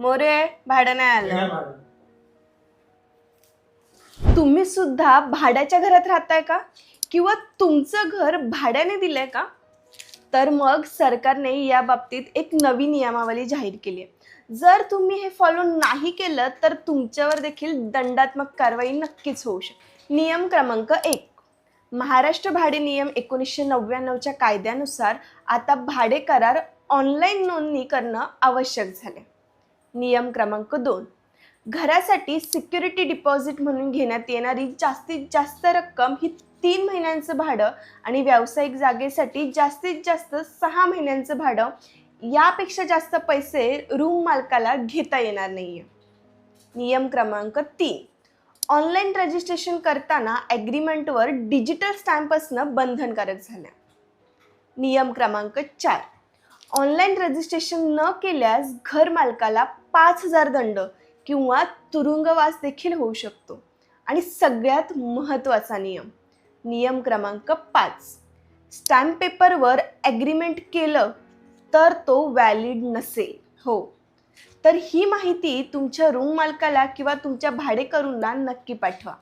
मोरे भाडं नाही आलं. तुम्ही सुद्धा भाड्याच्या घरात राहताय का? किंवा तुमचं घर भाड्याने दिलंय का? तर मग सरकारने या बाबतीत एक नवी नियमावली जाहीर केली आहे. जर तुम्ही हे फॉलो नाही केलं तर तुमच्यावर देखील दंडात्मक कारवाई नक्कीच होऊ शकते नियम क्रमांक एक. महाराष्ट्र भाडे नियम एकोणीसशे नव्याण्णवच्या कायद्यानुसार आता भाडे करार ऑनलाईन नोंदणी करणं आवश्यक झाले नियम क्रमांक दोन. घरासाठी सिक्युरिटी डिपॉझिट म्हणून घेण्यात येणारी जास्तीत जास्त रक्कम ही तीन महिन्यांचं भाडं आणि व्यावसायिक जागेसाठी जास्तीत जास्त सहा महिन्यांचं भाडं यापेक्षा जास्त पैसे रूम मालकाला घेता येणार नाही नियम क्रमांक तीन. ऑनलाईन रजिस्ट्रेशन करताना ॲग्रीमेंटवर डिजिटल स्टॅम्प असणं बंधनकारक झालं. नियम क्रमांक चार. ऑनलाईन रजिस्ट्रेशन न केल्यास घर मालकाला पाच हजार दंड किंवा तुरुंगवास देखील होऊ शकतो. आणि सगळ्यात महत्त्वाचा नियम नियम क्रमांक पाच. स्टॅम्प पेपरवर ॲग्रीमेंट केलं तर तो व्हॅलिड नसेल. हो. तर ही माहिती तुमच्या रूम मालकाला किंवा तुमच्या भाडेकरूंना नक्की पाठवा.